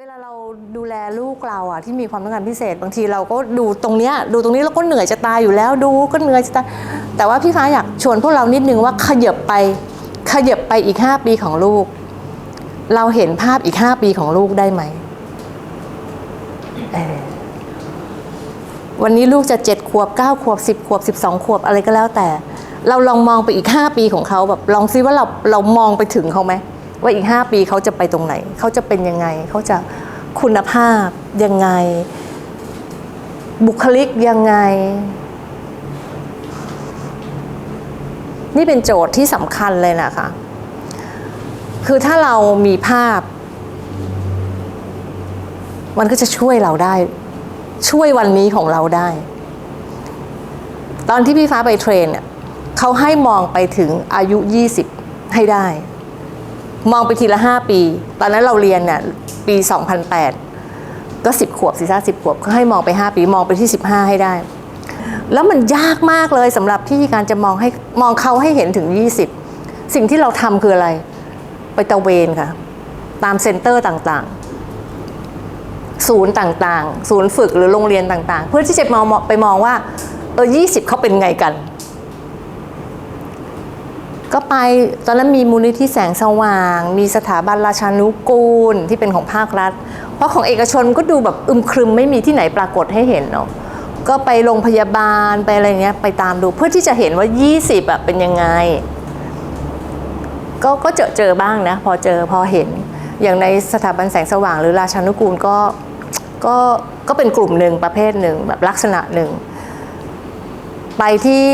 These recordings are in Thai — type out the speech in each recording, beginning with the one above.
เวลาเราดูแลลูกเราอะที่มีความต้องการพิเศษ บางทีเราก็ดูตรงเนี้ยดูตรงนี้เราก็เหนื่อยจะตายอยู่แล้วดูก็เหนื่อยจะตายแต่ว่าพี่ฟ้าอยากชวนพวกเรานิดนึงว่าขยับไปขยับไปอีก 5 ปีของลูก เราเห็นภาพอีก 5 ปีของลูกได้ไหมวันนี้ลูกจะ7ขวบ9ขวบ10ขวบ12ขวบอะไรก็แล้วแต่ เราลองมองไปอีก 5 ปีของเขาแบบลองซิว่าเราเรามองไปถึงเขาไหม ว่าอีก 5 ปีเขาจะไปตรงไหน เขาจะเป็นยังไง เขาจะคุณภาพยังไง บุคลิกยังไง นี่เป็นโจทย์ที่สำคัญเลยนะคะ คือถ้าเรามีภาพ มันก็จะช่วยเราได้ ช่วยวันนี้ของเราได้ ตอนที่พี่ฟ้าไปเทรนเนี่ยเขาให้มองไปถึงอายุ 20 ให้ได้ มองไปทีละ 5 ปี ตอนนั้นเราเรียนเนี่ยปี 2008 ก็ 10 ขวบสิซ่า10ขวบเขาให้มองไป 5 ปีมองไปที่ 15 ให้ได้ แล้วมันยากมากเลยสำหรับที่การจะมองให้มองเขาให้เห็นถึง 20 สิ่งที่เราทำคืออะไร ไปตะเวนค่ะ ตามเซ็นเตอร์ต่างๆ ศูนย์ต่างๆ ศูนย์ฝึกหรือโรงเรียนต่างๆ เพื่อที่จะมองไปมองว่าเออยี่สิบเขาเป็นไงกัน ก็ไปตอนนั้นมีมูลนิธิแสงสว่าง มีสถาบันราชานุกูลที่เป็นของภาครัฐ เพราะของเอกชนก็ดูแบบอึมครึมไม่มีที่ไหนปรากฏให้เห็นเนาะก็ไปโรงพยาบาลไปอะไรเงี้ยไปตามดูเพื่อที่จะเห็นว่า 20อะเป็นยังไง ก็ก็เจอเจอบ้างนะ พอเจอพอเห็น อย่างในสถาบันแสงสว่าง หรือราชานุกูลก็ก็ก็เป็นกลุ่มหนึ่งประเภทหนึ่งแบบลักษณะหนึ่งไปที่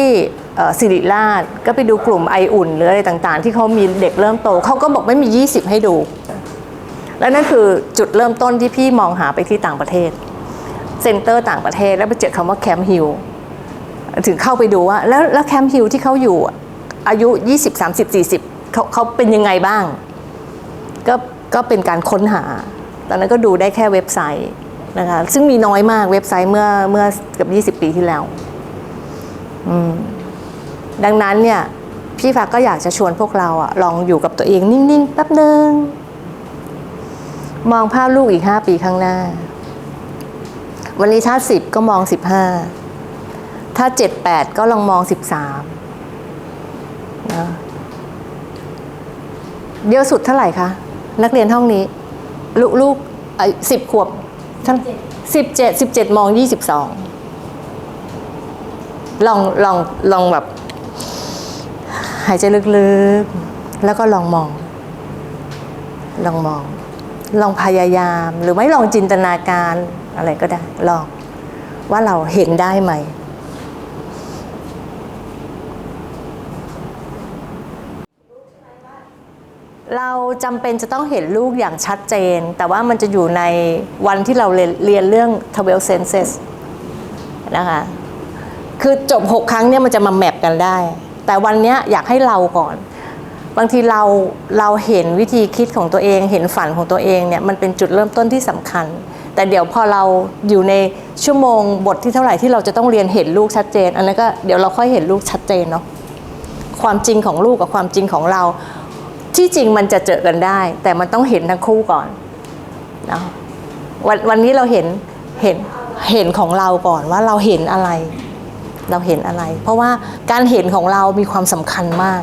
สิริราชก็ไปดูกลุ่มไออุ่นหรืออะไรต่างๆ ที่เขามีเด็กเริ่มโตเขาก็บอกไม่มี 20 ให้ดู และนั่นคือจุดเริ่มต้นที่พี่มองหาไปที่ต่างประเทศ เซ็นเตอร์ต่างประเทศแล้วไปเจอคำว่าแคมป์ฮิลถึงเข้าไปดูว่า แล้วแล้วแคมป์ฮิลที่เขาอยู่อายุ 20 30 40เขาเขาเป็นยังไงบ้าง ก็ก็เป็นการค้นหา ตอนนั้นก็ดูได้แค่เว็บไซต์นะคะซึ่งมีน้อยมากเว็บไซต์เมื่อเมื่อเกือบ 20 ปีที่แล้ว อืม ดังนั้นเนี่ยพี่ฟ้าก็อยากจะชวนพวกเราอะลองอยู่กับตัวเองนิ่งๆแป๊บหนึ่งมองภาพลูกอีก5ปีข้างหน้า วันนี้ถ้า10ก็มอง15ถ้า7 8ก็ลองมอง13นะเดียวสุดเท่าไหร่คะนักเรียนห้องนี้ ลูกลูกสิบขวบท่านสิบเจ็ดสิบเจ็ดมองยี่สิบสองลองลองลองแบบายใจลึกๆ แล้วก็ลองมอง ลองมอง ลองพยายาม หรือไม่ลองจินตนาการอะไรก็ได้ ลอง ว่าเราเห็นได้ไหมเราจำเป็นจะต้องเห็นลูกอย่างชัดเจน แต่ว่ามันจะอยู่ในวันที่เราเรียนเรียนเรื่อง12 senses นะคะ คือจบ 6 ครั้งเนี่ยมันจะมาแมปกันได้ แต่วันนี้อยากให้เราก่อน บางทีเราเราเห็นวิธีคิดของตัวเอง เห็นฝันของตัวเองเนี่ยมันเป็นจุดเริ่มต้นที่สำคัญ แต่เดี๋ยวพอเราอยู่ในชั่วโมงบทที่เท่าไหร่ที่เราจะต้องเรียนเห็นลูกชัดเจน อันนั้นก็เดี๋ยวเราค่อยเห็นลูกชัดเจนเนาะความจริงของลูกกับความจริงของเรา ที่จริงมันจะเจอกันได้ แต่มันต้องเห็นทั้งคู่ก่อนเนาะวันวันนี้เราเห็นเห็นเห็นของเราก่อนว่าเราเห็นอะไร เราเห็นอะไร เพราะว่าการเห็นของเรามีความสำคัญมาก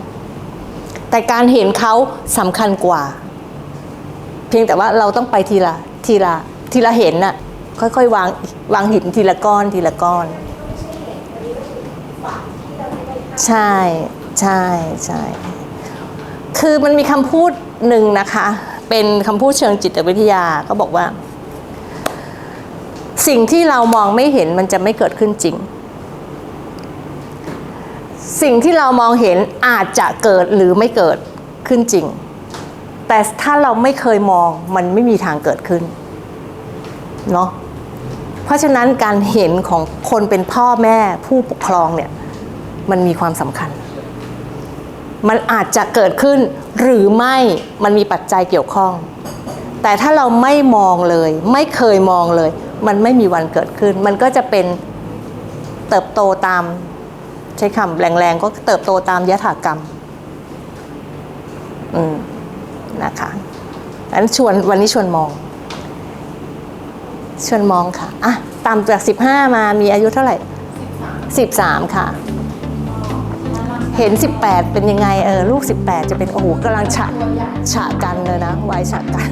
แต่การเห็นเขาสำคัญกว่า เพียงแต่ว่าเราต้องไปทีละทีละทีละเห็นน่ะค่อยๆวางวางหินทีละก้อนทีละก้อน ใช่ใช่ใช่คือมันมีคำพูดหนึ่งนะคะ เป็นคำพูดเชิงจิตวิทยาก็บอกว่า สิ่งที่เรามองไม่เห็นมันจะไม่เกิดขึ้นจริง สิ่งที่เรามองเห็นอาจจะเกิดหรือไม่เกิดขึ้นจริง แต่ถ้าเราไม่เคยมองมันไม่มีทางเกิดขึ้นเนาะเพราะฉะนั้นการเห็นของคนเป็นพ่อแม่ผู้ปกครองเนี่ยมันมีความสำคัญ มันอาจจะเกิดขึ้นหรือไม่มันมีปัจจัยเกี่ยวข้อง แต่ถ้าเราไม่มองเลย ไม่เคยมองเลย มันไม่มีวันเกิดขึ้น มันก็จะเป็นเติบโตตาม ใช้คำแรงๆ ก็เติบโตตามยถากรรม อืม นะคะอันชวนวันนี้ชวนมอง ชวนมองค่ะ อะต่ำจาก 15 มามีอายุเท่าไหร่ 13 ค่ะ เห็น 18 เป็นยังไง เออ ลูก 18 จะเป็น โอ้โหกำลังฉะฉะกันเลยนะวัยฉะกัน